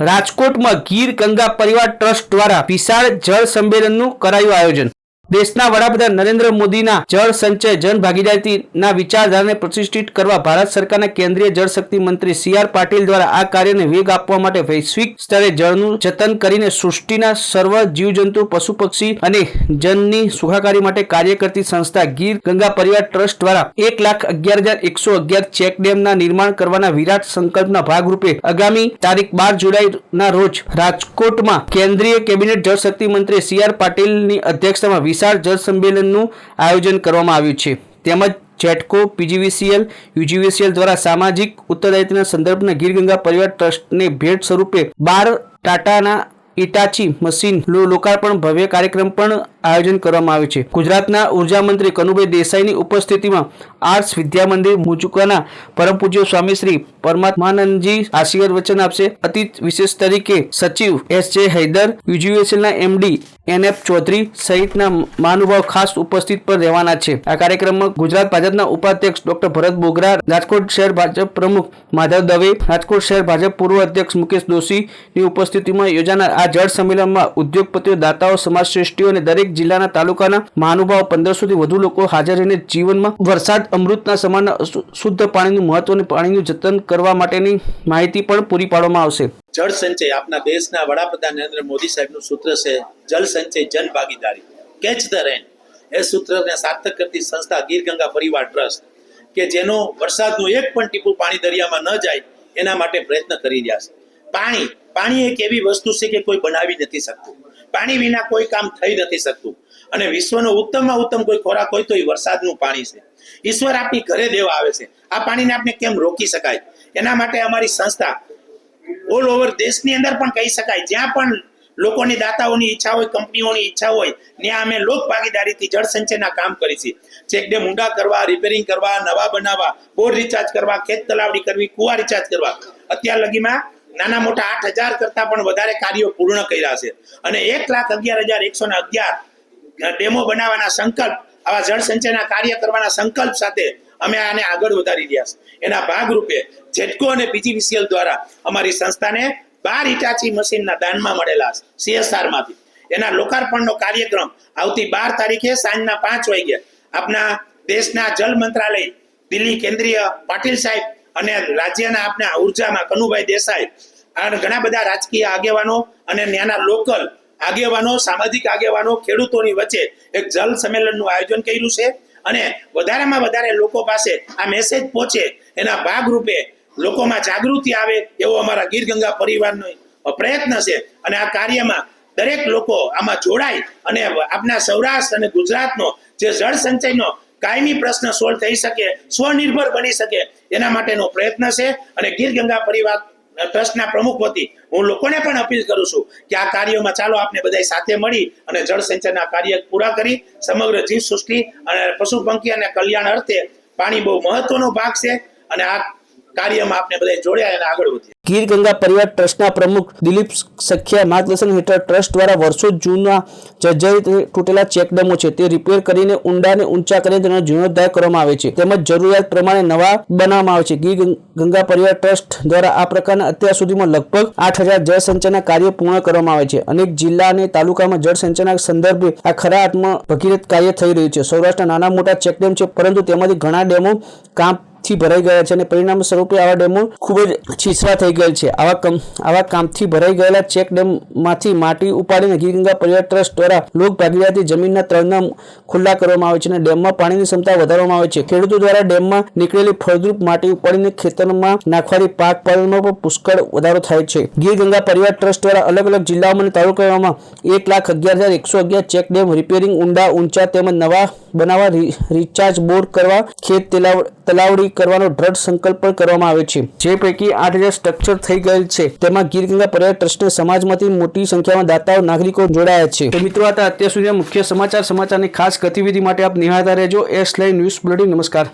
રાજકોટમાં ગીર ગંગા પરિવાર ટ્રસ્ટ દ્વારા વિશાળ જળ સંમેલનનું કરાયું આયોજન. દેશના વડાપ્રધાન નરેન્દ્ર મોદીના જળ સંચય, જન ભાગીદારીના વિચારધારાને પ્રતિષ્ઠિત કરવા ભારત સરકારના કેન્દ્રીય જળશક્તિ મંત્રી સી આર પાટીલ દ્વારા આ કાર્યને વેગ આપવા માટે વૈશ્વિક સ્તરે જળનું જતન કરીને સૃષ્ટિના સર્વ જીવજંતુ, પશુ પક્ષી અને જનની સુખાકારી માટે કાર્ય કરતી સંસ્થા ગીર ગંગા પરિવાર ટ્રસ્ટ દ્વારા એક લાખ અગિયાર હજાર એકસો અગિયાર ચેક ડેમના નિર્માણ કરવાના વિરાટ સંકલ્પના ભાગરૂપે આગામી તારીખ બાર જુલાઈના રોજ રાજકોટમાં કેન્દ્રીય કેબિનેટ જળશક્તિ મંત્રી સી આર પાટીલની અધ્યક્ષતામાં વિશાળ જળ સંમેલનનું આયોજન કરવામાં આવ્યું છે. તેમજ જેટકો, પીજીવીસીએલ, યુજીવીસીએલ દ્વારા સામાજિક ઉત્તરદાયિત્વના સંદર્ભના ગીર ગંગા પરિવાર ટ્રસ્ટને ભેટ સ્વરૂપે બાર ટાટાના ઇટાચી મશીન લો- લોકાર્પણ ભવ્ય કાર્યક્રમ પણ આયોજન કરવામાં આવ્યું છે. ગુજરાતના ઊર્જા મંત્રી કનુભાઈ દેસાઈની ઉપસ્થિતિમાં આર્ટ્સ વિદ્યા મંદિર મુચુકાના પરમ પૂજ્ય સ્વામી શ્રી પરમાત્માનંદજી આશીર્વાદ વચન આપશે. અતિ વિશેષ તરીકે સચિવ એસ જે હૈદર યુજીએસએલના એમડી એન એફ ચૌધરી સહિતના મહાનુભાવ ખાસ ઉપસ્થિત પર રહેવાના છે. આ કાર્યક્રમમાં ગુજરાત ભાજપના ઉપાધ્યક્ષ ડોક્ટર ભરત બોગરા, રાજકોટ શહેર ભાજપ પ્રમુખ માધવ દવે, રાજકોટ શહેર ભાજપ પૂર્વ અધ્યક્ષ મુકેશ દોશીની ઉપસ્થિતિમાં યોજાનાર આ જળ સંમેલનમાં ઉદ્યોગપતિઓ, દાતાઓ સમાજશ્રેષ્ઠીઓ અને દરેક જિલ્લાના તાલુકાના મહાનુભાવો પંદરસોથી વધુ લોકો હાજર રહીને જીવનમાં વરસાદ, અમૃતના સમાન શુદ્ધ પાણીનું મહત્વ અને પાણીનું જતન કરવા માટેની માહિતી પણ પૂરી પાડવામાં આવશે. જળ સંચય આપના દેશના વડાપ્રધાન નરેન્દ્ર મોદી સાહેબનું સૂત્ર છે, જળ સંચય જન ભાગીદારી. Catch the rain. એ સૂત્રને સાર્થક કરતી સંસ્થા ગીર ગંગા પરિવાર ટ્રસ્ટ કે જેનો વરસાદનું એક પણ ટીપું પાણી દરિયામાં ન જાય, એના માટે પ્રયત્ન કરી રહ્યા છે. પાણી પાણી એક એવી વસ્તુ છે કે કોઈ બનાવી નથી શકતું. પાણી વિના કોઈ કામ થઈ નથી શકતું. અને વિશ્વનો ઉત્તમમાં ઉત્તમ કોઈ ખોરાક હોય તો એ વરસાદનું પાણી છે. ઈશ્વર આપની ઘરે દેવા આવે છે. આ પાણીને આપણે કેમ રોકી શકાય? એના માટે અમારી સંસ્થા ઓલ ઓવર દેશની અંદર પણ કહી શકાય. જ્યાં પણ લોકોની દાતાઓની ઈચ્છા હોય, કંપનીઓની ઈચ્છા હોય, ત્યાં અમે લોક ભાગીદારીથી જળ સંચયના કામ કરી છીએ ચેકડેમ ઊંડા કરવા રિપેરિંગ કરવા, નવા બનાવવા બોર રિચાર્જ કરવા, ખેત તલાવડી કરવી, કુવા રિચાર્જ કરવા. અત્યાર લગીમાં નાના મોટા આઠ હજાર કરતા પણ વધારે કાર્યો પૂર્ણ કર્યા છે. અને એક લાખ અગિયાર હજાર એકસો ને અગિયાર ડેમો બનાવવાના સંકલ્પ, આવા જળ સંચયના કાર્ય કરવાના સંકલ્પ સાથે અમે આને આગળ વધારી રહ્યા છે. એના ભાગરૂપે જેટકો અને પીજીવીસીએલ દ્વારા અમારી સંસ્થાને બાર ઇટાચી મશીનના દાનમાં મળેલા છે સીએસઆરમાંથી એના લોકાર્પણનો કાર્યક્રમ આવતી બાર તારીખે સાંજના પાંચ વાગે આપના દેશના જલ મંત્રાલય દિલ્હી કેન્દ્રીય પાટીલ સાહેબ અને રાજ્યના આપના ઉર્જામાં કનુભાઈ દેસાઈ અને ઘણા બધા રાજકીય આગેવાનો અને ત્યાંના લોકલ આગેવાનો, સામાજિક આગેવાનો, ખેડૂતોની વચ્ચે એક જલ સંમેલનનું આયોજન કર્યું છે. અને વધારેમાં વધારે લોકો પાસે આ મેસેજ પહોંચે, એના ભાગરૂપે લોકોમાં જાગૃતિ આવે એવો અમારા ગીર ગંગા પરિવારનો પ્રયત્ન છે. અને આ કાર્યમાં દરેક લોકો આમાં જોડાય અને આપના સૌરાષ્ટ્ર અને ગુજરાતનો જે જળ સંચયનો કાયમી પ્રશ્ન સોલ્વ થઈ શકે, સ્વનિર્ભર બની શકે, એના માટેનો પ્રયત્ન છે. અને ગીર ગંગા પરિવાર ટ્રસ્ટના પ્રમુખ વતી હું લોકોને પણ અપીલ કરું છું કે આ કાર્યોમાં ચાલો આપણે બધા સાથે મળી અને જળ સિંચનના કાર્ય પૂરા કરી. સમગ્ર જીવ સૃષ્ટિ અને પશુ પંખી અને કલ્યાણ અર્થે પાણી બહુ મહત્વનો ભાગ છે. અને આ કાર્યમાં આપણે બધા જોડ્યા અને આગળ વધીએ. ગીર ગંગા પરિવાર ટ્રસ્ટના પ્રમુખ દિલીપ સખિયા માર્ગદર્શન હેઠળ ટ્રસ્ટ દ્વારા વર્ષો જૂના જર્જરિત તૂટેલા ચેકડેમો છે. તે રિપેર કરીને ઊંડાને ઊંચા કરીને તેનો જીર્ણોદ્ધાર કરવામાં આવે છે. તેમજ જરૂરિયાત પ્રમાણે નવા બનાવવામાં આવે છે. ગીર ગંગા પરિવાર ટ્રસ્ટ દ્વારા આ પ્રકારના અત્યાર સુધીમાં લગભગ આઠ હજાર જળસંચયના કાર્ય પૂર્ણ કરવામાં આવે છે. અનેક જિલ્લા અને તાલુકામાં જળસંચયના સંદર્ભે આ ખરા અર્થમાં ભગીરથ કાર્ય થઈ રહ્યું છે. સૌરાષ્ટ્રના નાના મોટા ચેકડેમ છે, પરંતુ તેમાંથી ઘણા ડેમો કામ થી ભરાઈ ગયા છે અને પરિણામ સ્વરૂપે આવા ડેમો ખૂબ જ છીછરા થઈ ગયેલ છે. આવા કામ, આવા કામથી ભરાઈ ગયેલા ચેક ડેમમાંથી માટી ઉપાડીને ગીરગંગા પરિવાર ટ્રસ્ટ દ્વારા લોક ભાગીદારીથી જમીનના તળના ખુલ્લા કરવામાં આવે છે અને ડેમમાં પાણીની ક્ષમતા વધારવામાં આવે છે. ખેડૂતો દ્વારા ડેમમાં નીકળેલી ફળદ્રુપ માટી ઉપાડીને ખેતરમાં નાખવાથી પાક પાલનમાં પણ પુષ્કળ વધારો થાય છે. ગીર ગંગા પરિવાર ટ્રસ્ટ દ્વારા અલગ અલગ જિલ્લાઓમાં અને તાલુકાઓમાં એક લાખ અગિયાર હજાર એકસો અગિયાર ચેક ડેમ રિપેરિંગ ઊંડા, ઊંચા તેમજ નવા બનાવવા રિચાર્જ બોર કરવા ખેત તલાવ- તલાવડી કરવાનો દ્રઢ સંકલ્પ પણ કરવામાં આવે છે. જે પૈકી આઠ હજાર સ્ટ્રક્ચર થઈ ગયેલ છે. તેમાં ગીર ગંગા પર્યાય ટ્રસ્ટ સમાજમાંથી મોટી સંખ્યામાં દાતાઓ, નાગરિકો જોડાયા છે. તો મિત્રો હતા અત્યાર સુધીના મુખ્ય સમાચાર, સમાચારની ખાસ ગતિવિધિ માટે આપ નિહાળતા રહેજો. એસ લાઈન ન્યૂઝ બુલેટિન નમસ્કાર.